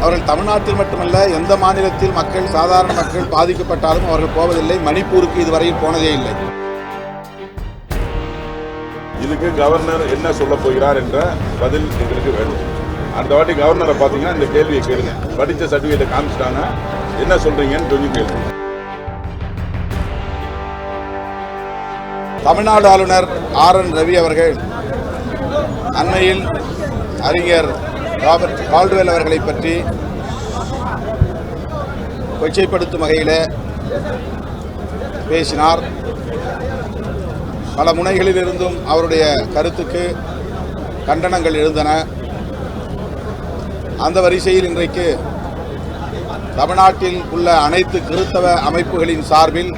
அவர்கள் தமிழ்நாட்டில் மட்டுமல்ல எந்த மாநிலத்தில் மக்கள் சாதாரண மக்கள் பாதிக்கப்பட்டாலும் அவர்கள் போவதில்லை. மணிப்பூருக்கு இதுவரையில் போனதே இல்லை. இதுக்கு கவர்னர் என்ன சொல்ல போகிறார் என்ற பதில் எங்களுக்கு வேணும். அடுத்த வாட்டி கவர்னரை பார்த்தீங்கன்னா இந்த கேள்வியை கேளுங்க. படித்த சர்டிஃபிகேட்டை காமிச்சிட்டாங்க என்ன சொல்றீங்கன்னு கொஞ்சம் கேளுங்க. தமிழ்நாடு ஆளுநர் ஆர் என் ரவி அவர்கள் அண்மையில் அறிஞர் ராபர்ட் கால்டுவெல் அவர்களை பற்றி கொச்சைப்படுத்தும் வகையில் பேசினார். பல முனைகளிலிருந்தும் அவருடைய கருத்துக்கு கண்டனங்கள் எழுந்தன. அந்த வரிசையில் இன்றைக்கு தமிழ்நாட்டில் உள்ள அனைத்து கிறித்தவ அமைப்புகளின் சார்பில்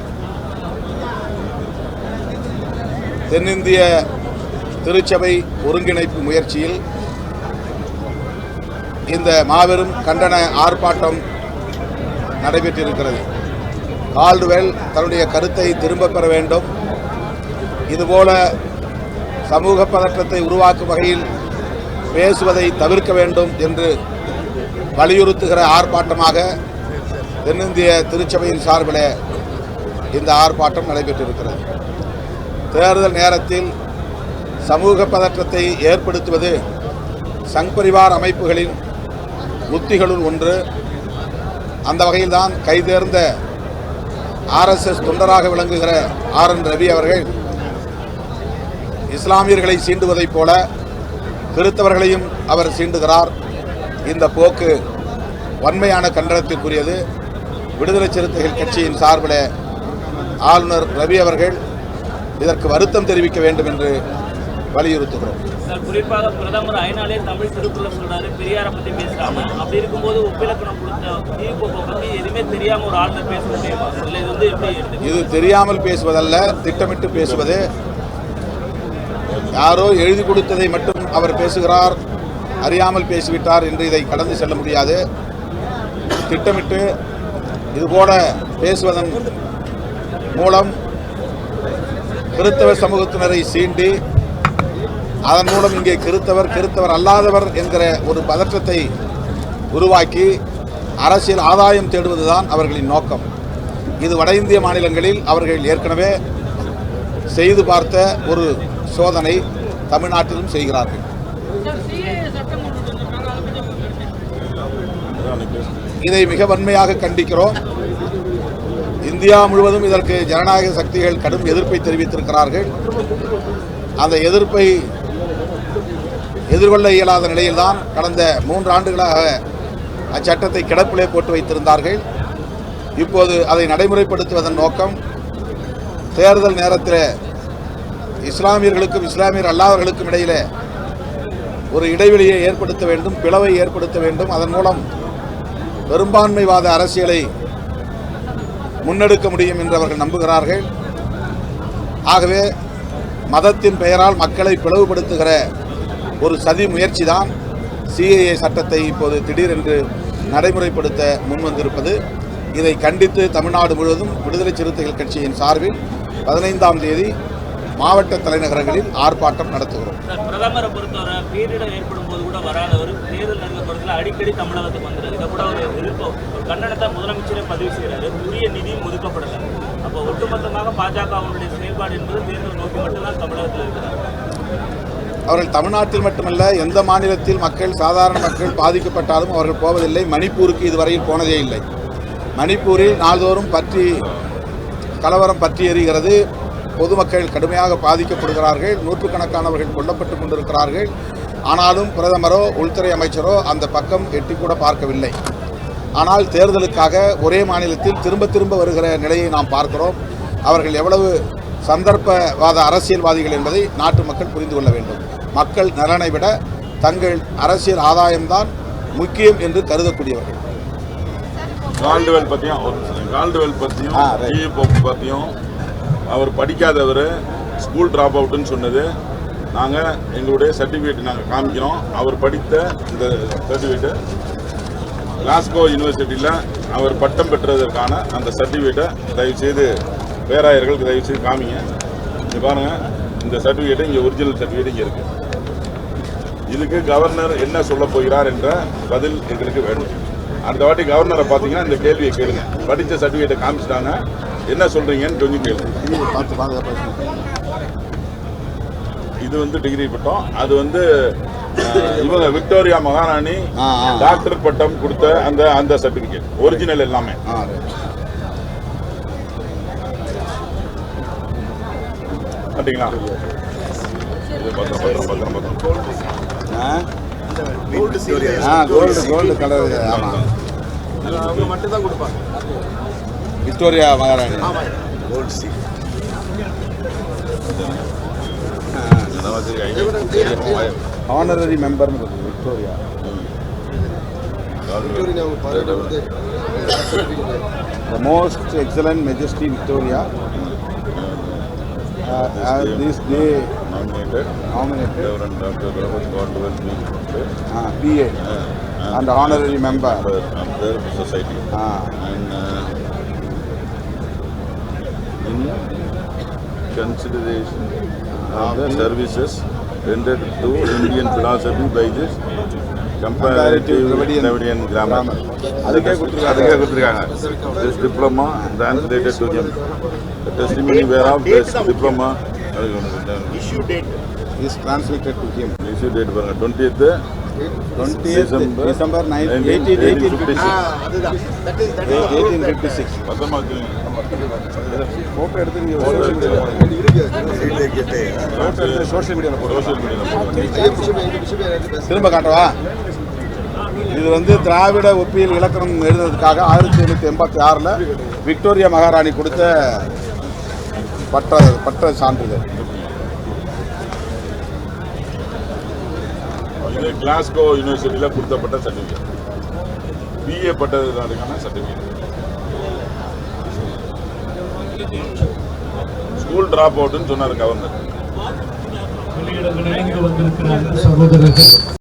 தென்னிந்திய திருச்சபை ஒருங்கிணைப்பு முயற்சியில் இந்த மாபெரும் கண்டன ஆர்ப்பாட்டம் நடைபெற்றிருக்கிறது. கால்டுவெல் தன்னுடைய கருத்தை திரும்பப் பெற வேண்டும். இதுபோல சமூக பதற்றத்தை உருவாக்கும் வகையில் பேசுவதை தவிர்க்க வேண்டும் என்று வலியுறுத்துகிற ஆர்ப்பாட்டமாக தென்னிந்திய திருச்சபையின் சார்பில் இந்த ஆர்ப்பாட்டம் நடைபெற்றிருக்கிறது. தேர்தல் நேரத்தில் சமூக பதற்றத்தை ஏற்படுத்துவது சங் பரிவார் அமைப்புகளின் உத்திகளுள் ஒன்று. அந்த வகையில்தான் கைதேர்ந்த ஆர்எஸ்எஸ் தொண்டராக விளங்குகிற ஆர் என் ரவி அவர்கள் இஸ்லாமியர்களை சீண்டுவதைப் போல கிறித்தவர்களையும் அவர் சீண்டுகிறார். இந்த போக்கு வன்மையான கண்டனத்திற்குரியது. விடுதலை சிறுத்தைகள் கட்சியின் சார்பில் ஆளுநர் ரவி அவர்கள் இதற்கு வருத்தம் தெரிவிக்க வேண்டும் என்று வலியுறுத்துகிறோம். குறிப்பாக பிரதமர் ஐநாளே தமிழ் திருக்குறள் சொல்றாரு பெரியாரை பத்தி பேசுறாங்க. அப்படி இருக்கும்போது ஒப்பிலக்கணம் கொடுத்த தீர்ப்பு பத்தி எதுவுமே தெரியாம ஒரு ஆளுநர் பேச முடியுமா? இல்ல இது வந்து எப்படி எடுத்துக்க இது தெரியாமல் பேசுவதல்ல திட்டமிட்டு பேசுவது. யாரோ எழுதி கொடுத்ததை மட்டும் அவர் பேசுகிறார் அறியாமல் பேசிவிட்டார் என்று இதை கடந்து செல்ல முடியாது. திட்டமிட்டு இதுபோல பேசுவதன் மூலம் கிறித்தவ சமூகத்தினரை சீண்டி அதன் மூலம் இங்கே கிறித்தவர் கிறித்தவர் அல்லாதவர் என்கிற ஒரு பதற்றத்தை உருவாக்கி அரசியல் ஆதாயம் தேடுவதுதான் அவர்களின் நோக்கம். இது வட இந்திய மாநிலங்களில் அவர்கள் ஏற்கனவே செய்து பார்த்த ஒரு சோதனை தமிழ்நாட்டிலும் செய்கிறார்கள். இதை மிக வன்மையாக கண்டிக்கிறோம். இந்தியா முழுவதும் இதற்கு ஜனநாயக சக்திகள் கடும் எதிர்ப்பை தெரிவித்திருக்கிறார்கள். அந்த எதிர்ப்பை எதிர்கொள்ள இயலாத நிலையில்தான் கடந்த மூன்று ஆண்டுகளாக அச்சட்டத்தை கிடப்பிலே போட்டு வைத்திருந்தார்கள். இப்போது அதை நடைமுறைப்படுத்துவதன் நோக்கம் தேர்தல் நேரத்தில் இஸ்லாமியர்களுக்கும் இஸ்லாமியர் அல்லாதவர்களுக்கும் இடையிலே ஒரு இடைவெளியை ஏற்படுத்த வேண்டும் பிளவை ஏற்படுத்த வேண்டும். அதன் மூலம் பெரும்பான்மைவாத அரசியலை முன்னெடுக்க முடியும் என்று அவர்கள் நம்புகிறார்கள். ஆகவே மதத்தின் பெயரால் மக்களை பிளவுபடுத்துகிற ஒரு சதி முயற்சி தான் சிஏஏ சட்டத்தை இப்போது திடீரென்று நடைமுறைப்படுத்த முன்வந்திருப்பது. இதை கண்டித்து தமிழ்நாடு முழுவதும் விடுதலை சிறுத்தைகள் கட்சியின் சார்பில் பதினைந்தாம் தேதி மாவட்ட தலைநகரங்களில் ஆர்ப்பாட்டம் நடத்துகிறோம். பிரதமரை பொறுத்தவரை பேரிடர் ஏற்படும் போது கூட வராதவர் தேர்தல் நெருங்கப்படுறதுல அடிக்கடி தமிழகத்துக்கு வந்துடுது இதை கூட ஒரு விருப்பம். கன்னடத்தை கண்டனத்தை முதலமைச்சரே பதிவு செய்கிறாரு. உரிய நிதியும் ஒதுக்கப்படலை. அப்போ ஒட்டுமொத்தமாக பாஜகவினுடைய செயல்பாடு என்பது தேர்தல் நோக்கி மட்டும்தான் தமிழகத்தில் இருக்கிறார் அவர்கள் தமிழ்நாட்டில் மட்டுமல்ல எந்த மாநிலத்தில் மக்கள் சாதாரண மக்கள் பாதிக்கப்பட்டாலும் அவர்கள் போவதில்லை. மணிப்பூருக்கு இதுவரையில் போனதே இல்லை. மணிப்பூரில் நாள்தோறும் பற்றி கலவரம் பற்றி எறிகிறது பொதுமக்கள் கடுமையாக பாதிக்கப்படுகிறார்கள். நூற்றுக்கணக்கானவர்கள் கொல்லப்பட்டு கொண்டிருக்கிறார்கள். ஆனாலும் பிரதமரோ உள்துறை அமைச்சரோ அந்த பக்கம் எட்டி கூட பார்க்கவில்லை. ஆனால் தேர்தலுக்காக ஒரே மாநிலத்தில் திரும்ப திரும்ப வருகிற நிலையை நாம் பார்க்கிறோம். அவர்கள் எவ்வளவு சந்தர்ப்பவாத அரசியல்வாதிகள் என்பதை நாட்டு மக்கள் புரிந்து கொள்ள வேண்டும். மக்கள் நலனை விட தங்கள் அரசியல் ஆதாயம்தான் முக்கியம் என்று கருதக்கூடியவர்கள். கால்டுவெல் பற்றியும். கால்டுவெல் பற்றியும் போப் பற்றியும் அவர் படிக்காதவர் ஸ்கூல் ட்ராப் அவுட்டுன்னு சொன்னது. நாங்கள் எங்களுடைய சர்டிஃபிகேட் நாங்கள் காமிக்கிறோம். அவர் படித்த இந்த சர்டிஃபிகேட்டு கிளாஸ்கோ யூனிவர்சிட்டியில் அவர் பட்டம் பெற்றதற்கான அந்த சர்டிஃபிகேட்டை தயவுசெய்து பேராயர்களுக்கு தயவுசெய்து காமிங்க. இங்கே பாருங்கள் இந்த சர்டிஃபிகேட்டு இங்கே ஒரிஜினல் சர்டிஃபிகேட் இங்கே இருக்குது இதுக்கு கவர்னர் என்ன சொல்ல போகிறார் என்ற பதில் எங்களுக்கு வேணும். அடுத்த வாட்டி கவர்னரை பார்த்தீங்கன்னா இந்த கேள்வியை கேளுங்க. படித்த சர்டிஃபிகேட்டை காமிச்சிட்டாங்க என்ன சொல்றீங்கன்னு கொஞ்சம் கேளுங்க. இது வந்து டிகிரி பட்டம். அது வந்து இவங்க விக்டோரியா மகாராணி. டாக்டர் பட்டம் கொடுத்த அந்த அந்த சர்டிபிகேட் ஒரிஜினல் எல்லாமே. ஆ ஆ கோல்டு கோல்டு கலர் ஆமாம் அவங்க மட்டும் தான் கொடுப்பாங்க விக்டோரியா மகாராணி gold honorary member Victoria the most excellent majesty Victoria this day Nominated nominated Reverend Dr. Robert Godwell being B and and honorary member of the society. Ah And uh, in consideration of the services rendered to Indian philosophy by this comparative Dravidian Dravidian grammar. அதுக்கே கொடுத்துருக்காங்க. அதுக்கே கொடுத்துருக்காங்க this diploma translated to him the testimony whereof this diploma issue date is transmitted to him issue date பாருங்க 20th twenty December December nine 19- eighteen eighteen 1856. அதுதான். That is that is eighteen fifty six photo எடுத்து நீங்கள் photo எடுத்து social மீடியாவில் போடுவோம் social மீடியாவில் திரும்ப காட்டவா இது வந்து திராவிட ஒப்பியல் இலக்கணம் எழுதுறதுக்காக ஆயிரத்தி எழுநூற்றி எண்பத்தி ஆறில் விக்டோரியா மகாராணி கொடுத்த பட்ட பட்ட சான்றிதழ். இது கிளாஸ்கோ யூனிவர்சிட்டியில் கொடுத்தப்பட்ட சர்டிஃபிகேட் பிஏ பட்டதுக்கான சர்டிஃபிகேட் ஸ்கூல் டிராப் அவுட்னு சொன்னார் கவர்னர் வந்திருக்கிறார்கள் சகோதரர்கள்.